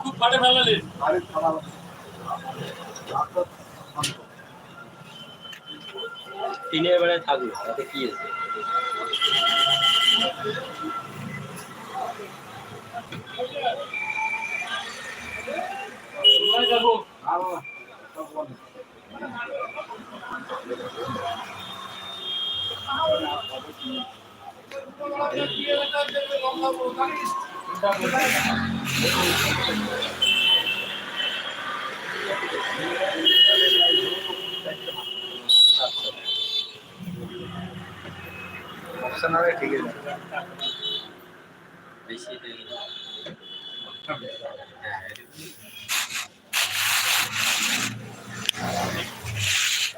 খুব বেলায় থাকল। তাতে কি আছে কোথায় যাব ভালো না সব বন্ধ। অপশন আরে ঠিক আছে বেশি দেরি না।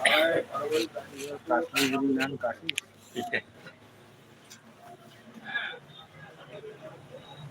হ্যাঁ, এটা- কাশ্মীরি নান কাশ্মীর না আসলে কিছু মুশকিল হয়ে যাবে রে মোটরে চ্যাপ্টার হয়ে যাবে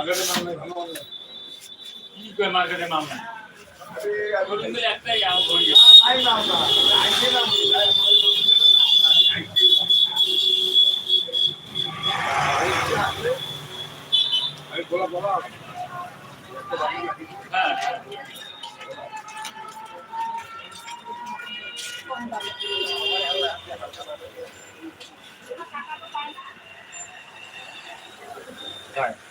মার্কেটে নাম নাই ভালো নাম নাই। কি কয় মার্কেটে নাম নাই একটাই বলা বলা হ্যাঁ আলো আর না ইয়ে কে মত বললি একটা নিয়ে আসি। দুদিন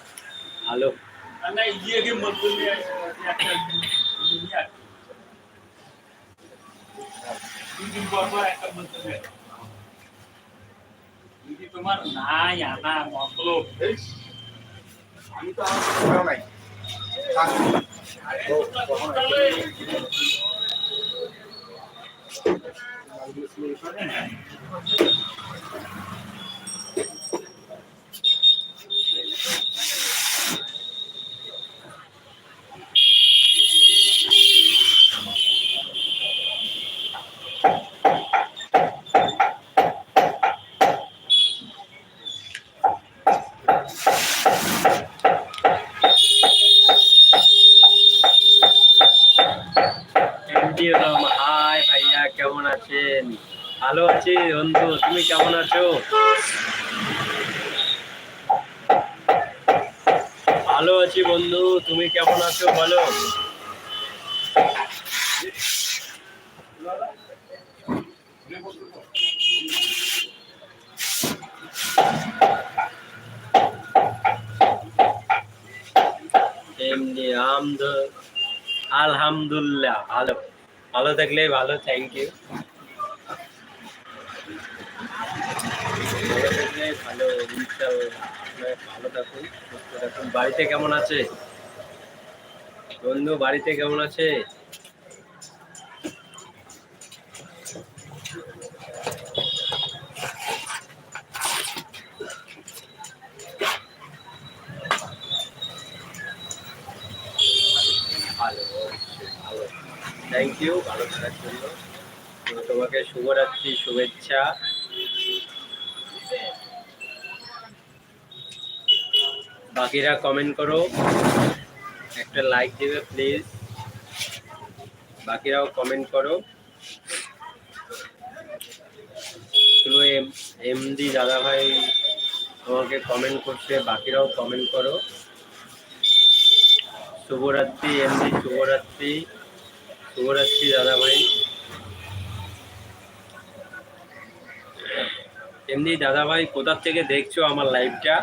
যদি তোমার নাই আনা মতলব আমি তো আমার নাই থাক। এমডি রম হাই ভাইয়া কেমন আছেন ভালো আছি বন্ধু, তুমি কেমন আছো? ভালো আছি বন্ধু, তুমি কেমন আছো বলো? এমনি আলহামদুলিল্লাহ, ভালো। ভালো থাকলে ভালো থ্যাংক ইউ ভালো থাকলে ভালো ইনশাআল্লাহ ভালো থাকুন, সুস্থ বাড়িতে কেমন আছে? বন্ধু, বাড়িতে কেমন আছে? ভালো থ্যাংক ইউ ভালো থাকার জন্য। তোমাকে শুভরাত্রি, শুভেচ্ছা। বাকিরা কমেন্ট করো। একটা লাইক দেবে প্লিজ বাকিরাও কমেন্ট করো। শুধু এমডি দাদা ভাই তোমাকে কমেন্ট করছে, বাকিরাও কমেন্ট করো। শুভরাত্রি, এমডি শুভরাত্রি শুভরাত্রি দাদা ভাই এমনি দাদা ভাই কোথা থেকে দেখছ আমার লাইভটা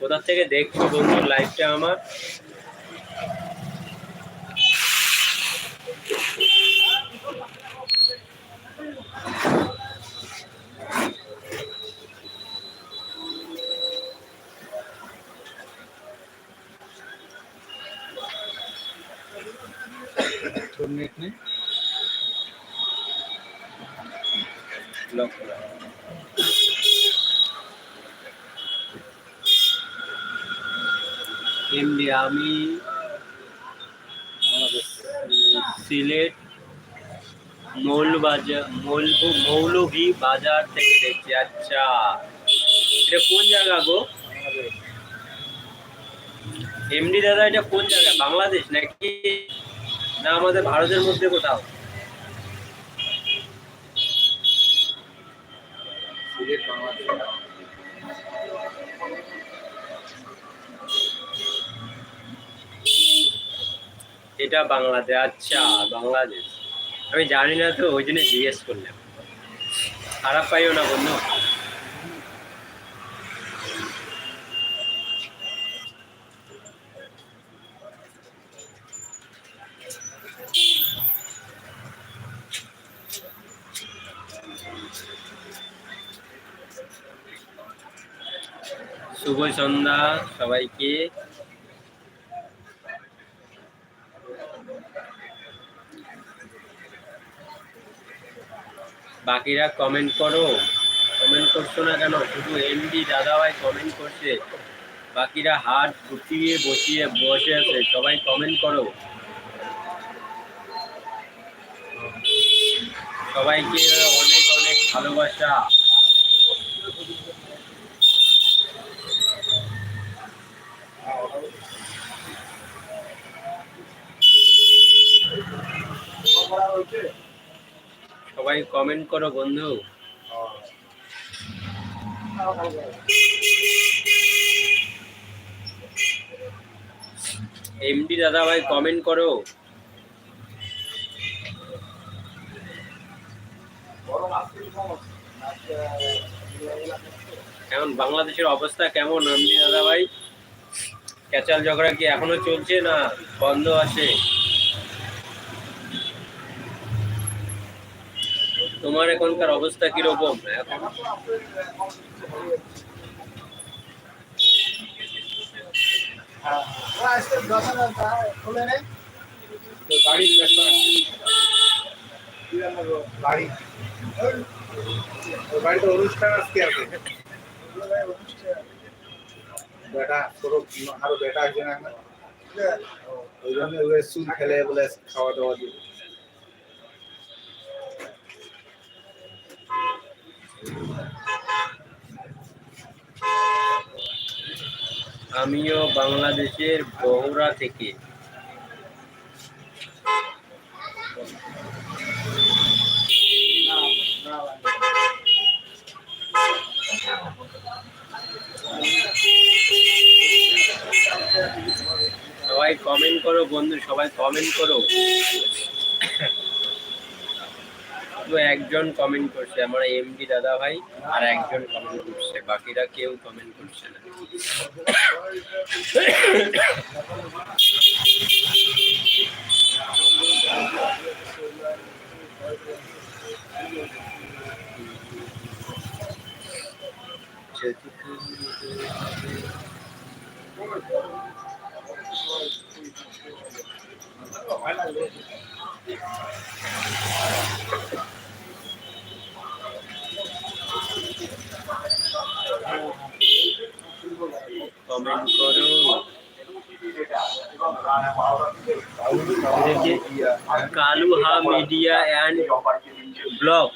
কোথা থেকে দেখছ বন্ধু লাইভটা আমার? তোর নেট নেই? ব্লক করা। এমনি আমি, সিলেট মৌলবাজার মৌল মৌলভী বাজার থেকে দেখছি। আচ্ছা এটা কোন জায়গা গো? এমডি দাদা, এটা কোন জায়গা? বাংলাদেশ নাকি? না, আমাদের ভারতের মধ্যে কোথাও? সিলেট, বাংলাদেশ। এটা বাংলাদেশ আচ্ছা বাংলাদেশ। আমি জানি না তো, ওই জন্য জিজ্ঞেস করলাম। খারাপ পাইও না বন্ধু। শুভ সন্ধ্যা সবাইকে। বাকিরা কমেন্ট করো। কমেন্ট করছ না কেন? শুধু এমডি দাদাভাই কমেন্ট করছে। বাকিরা হাত গুটিয়ে বসিয়ে বসে আছে। সবাই কমেন্ট করো। সবাইকে অনেক অনেক ভালোবাসা। সবাই কমেন্ট করো বন্ধু। এমডি দাদা ভাই কমেন্ট করো। এখন বাংলাদেশের অবস্থা কেমন এমডি দাদা ভাই ক্যাচাল ঝগড়া কি এখনও চলছে না বন্ধ আছে? তোমার এখনকার অবস্থা কীরকম? আছে আরও বেটা আছে। না ওই জন্য খেলে বলে খাওয়া দাওয়া দিয়ে আমিও বাংলাদেশের বগুড়া থেকে। সবাই কমেন্ট করো বন্ধু সবাই কমেন্ট করো। শুধু একজন কমেন্ট করছে, আমার এমডি দাদা ভাই, আর একজন কমেন্ট করছে, বাকিরা কেউ কমেন্ট করছে না। কমেন্ট করো কালুহা মিডিয়া অ্যান্ড ব্লগ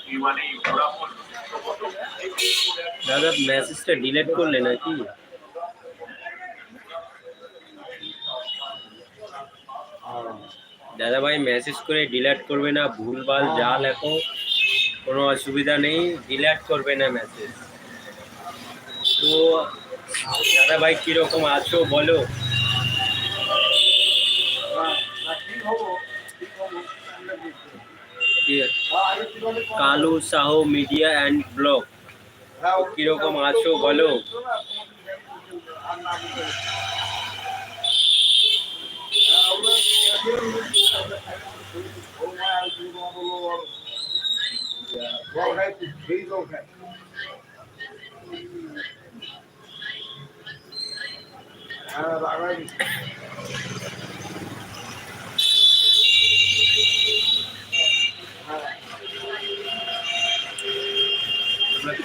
দাদা মেসেজটা ডিলিট করলে নাকি দাদা ভাই মেসেজ করে ডিলিট করবে না ভুলভাল যা লেখো কোনো অসুবিধা নেই ডিলিট করবে না মেসেজ তো দাদা ভাই কীরকম আছো বলো Kalu Sahu media and blog কীরকম আছো বলো Yeah.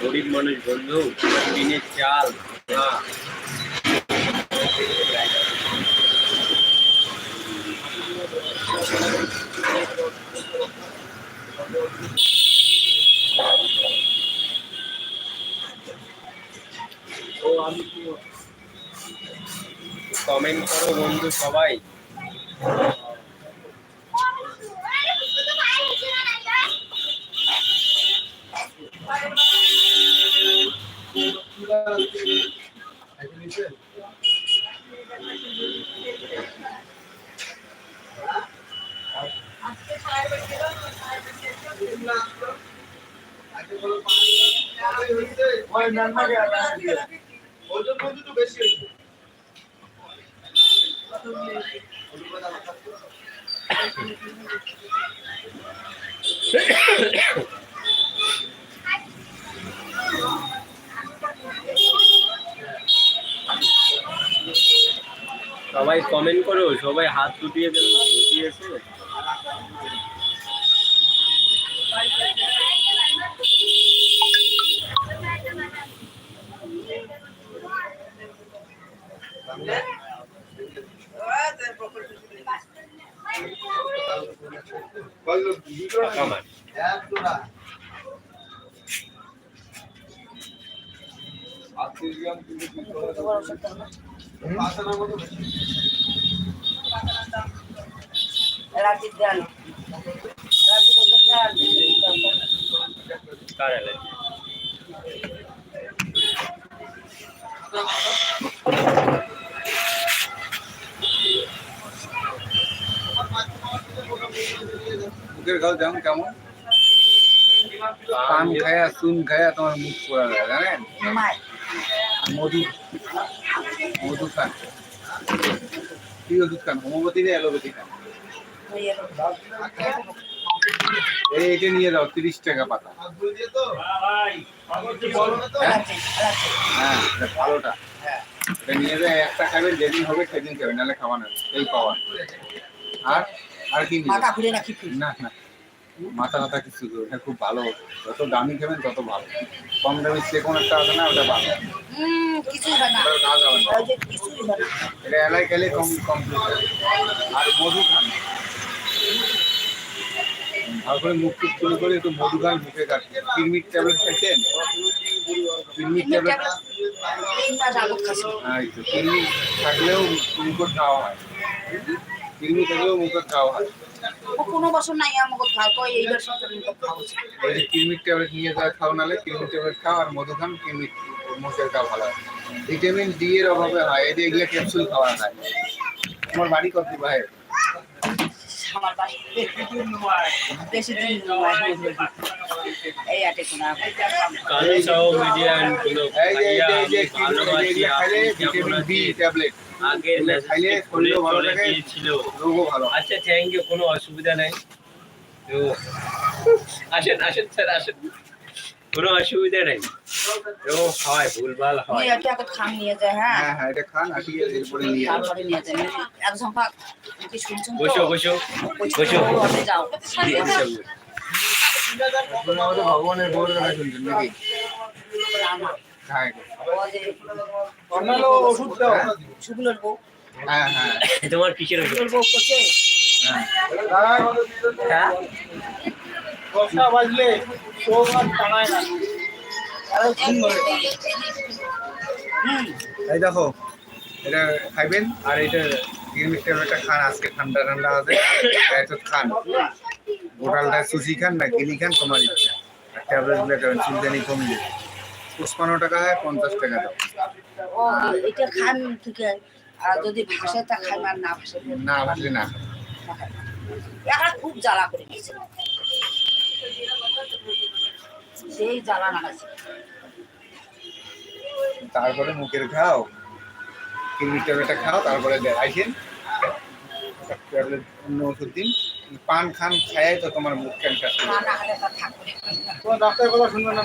গরিব মানুষ বন্ধু দিনে চাল হ্যাঁ ও আমি কি কমেন্ট করো বন্ধু সবাই। কিন্তু বেশি হয়েছে। সবাই কমেন্ট করো সবাই হাত দুটিয়ে দেন দুটিয়েছে কয়জন? দুটো না? আমার এক জোড়া। আটত্রিশ গ্রাম কিন্তু দুটো না। পাঁচ আনার মতো বেশি। রাজীব দেন কার অ্যালার্জি মুখের ঘাও যেমন কেমন? পান খায়া চুন খায়া তোমার মুখ পোড়া যায় জানেন? মধু। মধু খান। কি ওষুধ খান? হোমিওপ্যাথি না অ্যালোপ্যাথি খান? এই এটা নিয়ে যাও তিরিশ টাকা পাতা। হ্যাঁ? হ্যাঁ ভালোটা। এটা নিয়ে যায় একটা খাবেন যেদিন হবে সেদিন খাবেন নাহলে খাওয়া না এই পাওয়া আর আর কি মাথা ঘুরে ফির না না। মাথা মাথা কিছু এটা খুব ভালো যত দামি খাবেন তত ভালো। কম দামি সে কোন একটা আছে না ওটা ভালো। না। ওটা না। না। এটা এলাই খেলে কম কমপ্লিট আর মধু খান ভালো করে মুখ টুক চুল করে একটু মধু খান মুখে কাট। কিরমিট ট্যাবলেট খেয়েছেন কিরমিট ট্যাবলেট হ্যাঁ তো কিরমিট থাকলেও মুখে খাওয়া হয়। কিরমিট থাকলেও মুখে খাওয়া হয়। কোনো বছর নাই আমাকে খাও তো এইবার সব মুখে খাওয়াছে ওই যে কিরমিট ট্যাবলেট নিয়ে যাওয়া খাও নালে কিরমিট ট্যাবলেট খাও আর মধু খান কিরমিট মুখের খাওয়া ভালো হয়। ভিটামিন ডি এর অভাবে হয় এই যে এগুলো ক্যাপসুল খাওয়া যায় তোমার বাড়ি কত ভাই? আমার বাড়ি বেশি দিন এই আটে কোনো কালো সহ মিডিয়ানগুলো এই যে এই যে এই যে? ট্যাবলেট। আগের মেসেজ চলে গিয়েছিল। আচ্ছা থ্যাংক ইউ কোনো অসুবিধা নাই। তো আসেন আসেন স্যার আসেন। কোনো অসুবিধা নেই। তো হয় ভুলভাল হয়। নিয়ে একটা খান নিয়ে যায় হ্যাঁ? হ্যাঁ হ্যাঁ এটা খান আছে এরপরে নিয়ে। তারপরে নিয়ে যায়। এক ঝম্পা কি শুনছেন বসো বসো বসো বসে। যাও। ভগবানের ভোর কথা শুনছেন নাকি? তোমার কিসের এই দেখো, এটা খাইবেন আর এটা কিরমিট ট্যাবলেটটা খান, আজকে ঠান্ডা ঠান্ডা আছে খান। গোটালটা সুজি খান না গিলি খান, তোমার ইচ্ছা। ট্যাবলেটগুলো খাবেন, চুলদানি কমলে পঁচপান্ন টাকা হয় পঞ্চাশ টাকা দাও। ও এটা খান ঠিক আর যদি ভাসে তা খান আর না ভাসে না ভাবলে না এখন খুব জ্বালা করে দিয়েছে। সেই জ্বালা লাগাচ্ছে তারপরে মুখের খাও কিডনি ট্যাবলেটটা খাও তারপরে আইসেন। ট্যাবলেট অন্য ওষুধ দিন। পান খান খায় তো তোমার মুখ ক্যান্সার না না তোমার ডাক্তার কথা শুনবে না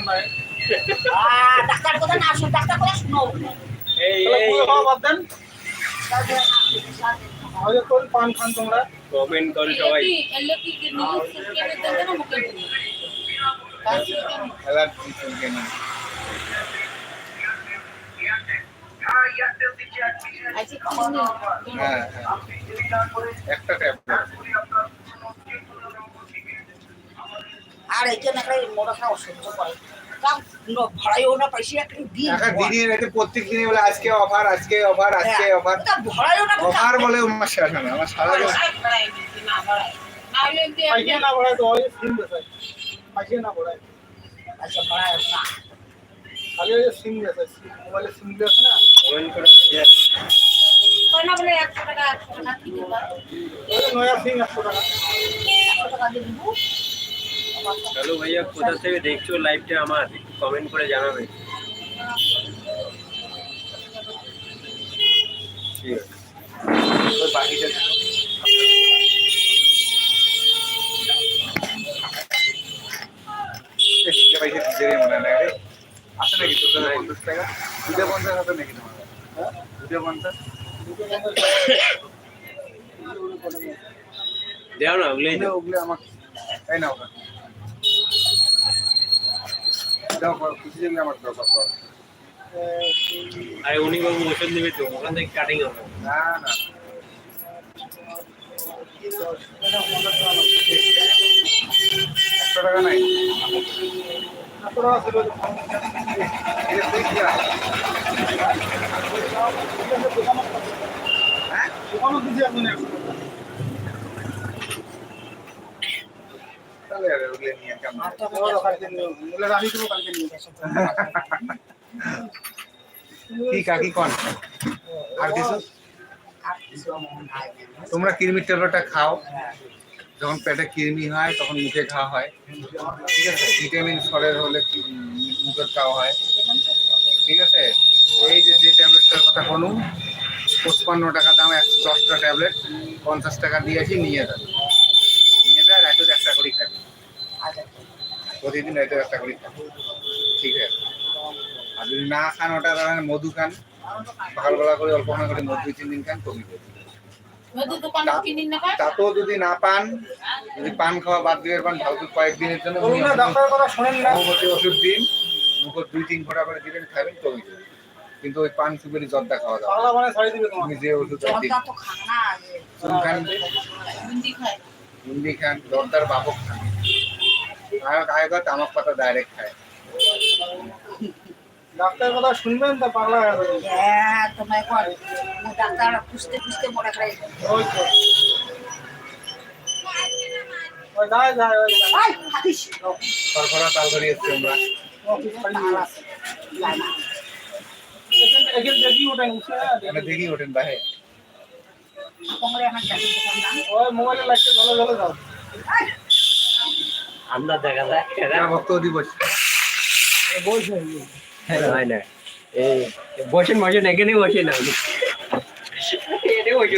ডাক্তার কথা না শুন ডাক্তার কথা শুনো। এই এই। পান খান তোমরা। কমেন্ট করো সবাই। নেই হ্যাঁ হ্যাঁ। একটা আর এখানে একটা মোটা খাওয়া সহ্য করে। টাকা ভাড়াইও না পয়সা একটা দিন টাকা প্রত্যেক দিনই বলে আজকে অফার আজকে অফার আজকে অফার ভাড়াইও না অফার বলে আমার শেষ না আমার সারা না ভাড়াই আচ্ছা ভাড়াই না। খালি চলো ভাইয়া কোথা থেকে দেখছ লাইভটা আমার? কমেন্ট করে জানাবে। বাকিটা মনে নাই আছে নাকি পঞ্চাশ টাকা? দুটো পঞ্চাশ আছে নাকি তোমার? হ্যাঁ? দুটো পঞ্চাশ? দেও না ওগুলোই ওগুলো ওগুলো আমার তাই না ওটা দাও খুশি দিলে আমার দরকার পড়ে। আরে উনি বাবু ওষুধ নেবে তো ওখান থেকে কাটিং হবে না না একশো টাকা নাই একশো টাকা ছিল এটা তুই কি আছে? হ্যাঁ দোকানও দিছি আপনি একশো টাকা তাহলে আর ওগুলো নিয়ে কেমন ওরা কালকে নিয়ে বলে রাখি দেবো কালকে নিয়ে কি কাকি কন? আর কিছু? তোমরা কিরমির ট্যাবলেটটা খাও। যখন পেটে কৃমি হয় তখন মুখে খাওয়া হয়। ঠিক আছে? ভিটামিন সরের হলে মুখে খাওয়া হয়। ঠিক আছে? এই যে যে ট্যাবলেটটার কথা বলুন পঁচপান্ন টাকা দাম একশো দশটা ট্যাবলেট পঞ্চাশ টাকা দিয়েছি নিয়ে যাবে নিয়ে যায় রাইতে একটা করে খাবে। আচ্ছা প্রতিদিন রাইতে একটা করে খাবে। ঠিক আছে। আর যদি না খান ওটা তাহলে মধু খান। সকালবেলা করে অল্প করে মধু তিন দিন খান কমে তাতেও যদি না পান যদি পান খাওয়া বাদ দিয়ে পান ভালো কয়েকদিনের জন্য ওষুধ দিন। মুখ দুই তিন ফোঁটা করে দিবেন খাবেন কমে যাবে কিন্তু ওই পান সুপারি জর্দা খাওয়া পাগলা মানে ছাড়ি দিবে তোমার তুমি যে ওষুধ খান না চুন খান। হিন্দি খান জর্দার বাবক খান। আর গায়ে তামাক পাতা ডাইরেক্ট খায়। ডাক্তারের কথা শুনবেন তা পাগলা হয়ে হ্যাঁ তোমায় কর। ডাক্তার খুঁজতে খুঁজতে মনে করে ওই তো। ওই যায় যায় ওই ভাই থাকিস সরফরা তাল ধরে এসছি আমরা। অফিস ছাড়ি দিবে যায় না এখানে এখানে দেখি ওঠেন বাহে। ওই মোবাইলে লাগছে ভালো ভালো যাও। আমরা দেখা যায়। ভক্ত দিবস বলছে হয় না। এই বসেন বসেন এখানে বসেন আপনি এখানে বসে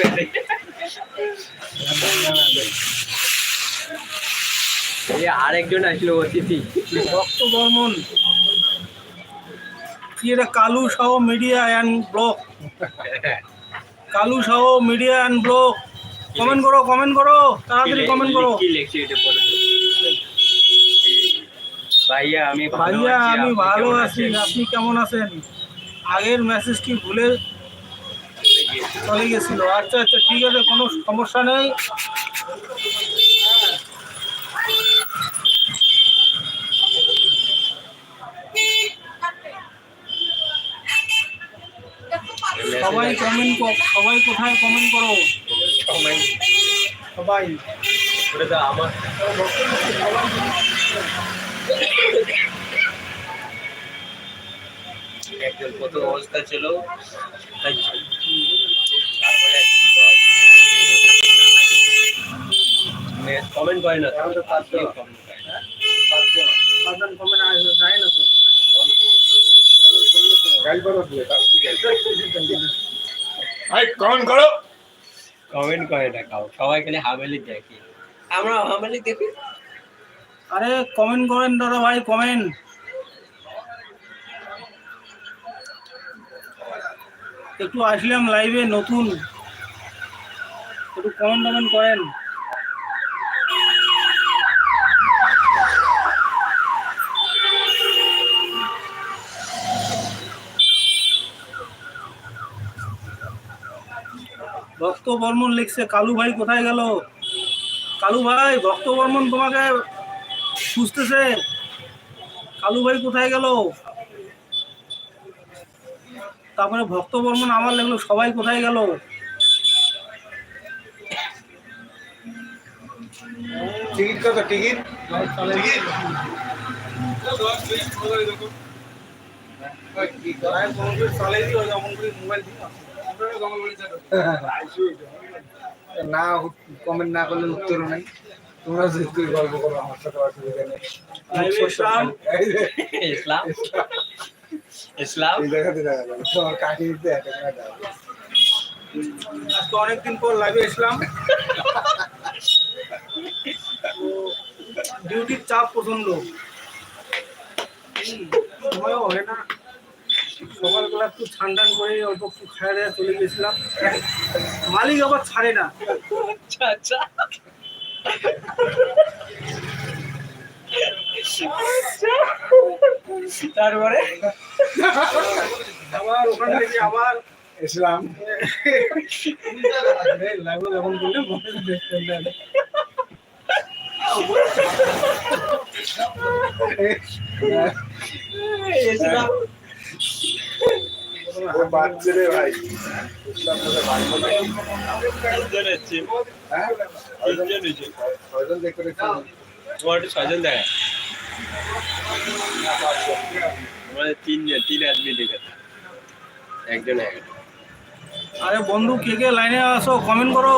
এই আরেকজন আসলো অতিথি। রক্ত বর্মন। কি এটা Kalu Sah media and blog Kalu Sah media and blog comment করো কমেন্ট করো তাড়াতাড়ি কমেন্ট করো। কি লিখছি এটা পড়ে। ভাইয়া আমি ভাইয়া আমি ভালো আছি আপনি কেমন আছেন? আগের মেসেজটি ভুলে চলে গেছিল। আচ্ছা আচ্ছা ঠিক আছে কোনো সমস্যা নেই। সবাই কমেন্ট সবাই কোথায় কমেন্ট করো? Comment সবাই। আমার একজন প্রথম অবস্থা ছিল। কমেন্ট করে না তাহলে পাঁচজন। কমেন্ট করে না। পাঁচজন কমেন্ট আসবে যায় না তো। গাইল বড় দিয়ে তার কি গাইল কমেন্ট করো। কমেন্ট করে না কাউ। সবাই খালি হামেলি দেখি। আমরা হামেলি দেখি। আরে কমেন্ট করেন দাদা ভাই কমেন্ট একটু আসলাম লাইভে নতুন। একটু কমেন্ট টমেন্ট করেন। ভক্ত বর্মন লিখছে, কালু ভাই কোথায় গেল? কালু ভাই, ভক্ত বর্মন তোমাকে খুঁজতেছে। কালু ভাই কোথায় গেল? তারপরে ভক্ত বর্মন আমার লাগল, সবাই কোথায় গেল? টিকিট কত? টিকিট? না কমেন্ট না করলে উত্তরও নাই। তোমরা যদি তুই গল্প করো আমার সাথে অসুবিধা নেই লাইভে ইসলাম। ইসলাম। ইসলাম। দেখাতে দেখা গেল তোমার একটা আজকে অনেকদিন পর লাইভে এসলাম ডিউটির চাপ প্রচণ্ড সময়ও হয় না। সকালবেলা একটু ছান টান করে অল্প একটু খাই দেয় চলে গেছিলাম মালিক আবার ছাড়ে না। আচ্ছা আচ্ছা। তারপরে? আবার ওখান থেকে আবার ইসলাম লাইভে যখন বললে মনে ইসলাম ও বাচ্চা রে ভাই ছয়জন দেখা আমাদের তিনজন তিন আদমি দেখে একজন এক। আরে বন্ধু, কে কে লাইনে আসো? কমেন্ট করো।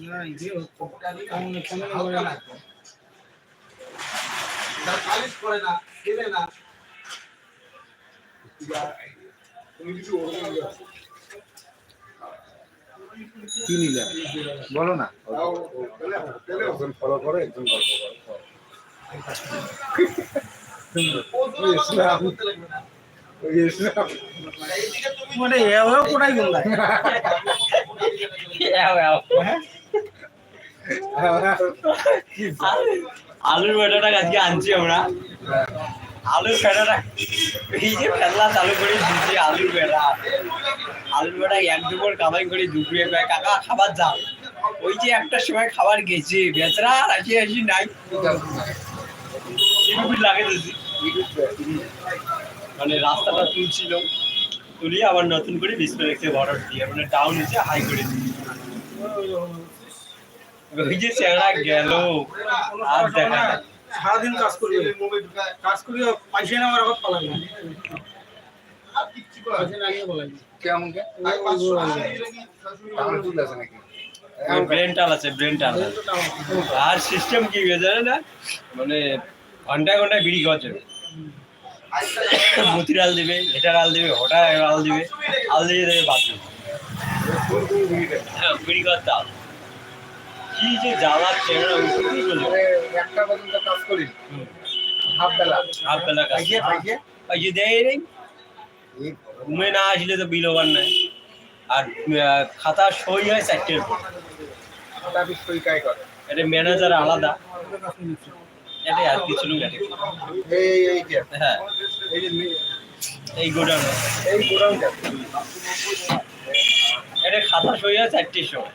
না ইয়ে কেমন কেমন করে না কি নিলে? বলো না। একজন ফলো করো একজন গল্প করো। ইসলাম। ইসলাম। মানে কোটাই গেল? আলুর বেটাটা আজকে আনছি আমরা। আলুর বেটাটা এই যে চালু করে দিচ্ছি আলুর বেটা আলুর বেটা এক দুপুর কামাই করে দুপুরে কয় কাকা খাবার যাও ওই যে একটা সময় খাবার গেছে, বেচরা আসি আসি নাই। লাগে দিয়েছি মানে রাস্তাটা তুলছিল তুলি আবার নতুন করে ডিসপ্লে রেখে বর্ডার দিয়ে মানে ডাউন হচ্ছে হাই করে ওই যে চেহারা গেল, আর দেখা। সারাদিন কাজ করবে কাজ করি পয়সা নেওয়ার আবার পালাই না। আর সিস্টেম কি? হয়ে জানে না? মানে ঘন্টায় ঘন্টায় বিড়ি খাওয়ার জন্য মতির আল দিবে হেটার আল দিবে হঠাৎ আল দিবে আল দিয়ে দেবে বাথরুম হ্যাঁ বিড়ি খাওয়ার তাল কি যে জ্বালার চেহারা একটা পর্যন্ত কাজ করি। হাফ বেলা। হাফ কাজ। দেয় ঘুমে না আসলে তো বিল ওভার নাই। আর খাতা সই হয় চারটের পর। ওটা বিষয় কাই করে? এটা ম্যানেজার আলাদা। এটাই আর কিছু লোক এই এই হ্যাঁ। এই যে এই গোডাউন। এই গোডাউনটা। এটা খাতা সই হয় চারটের সময়।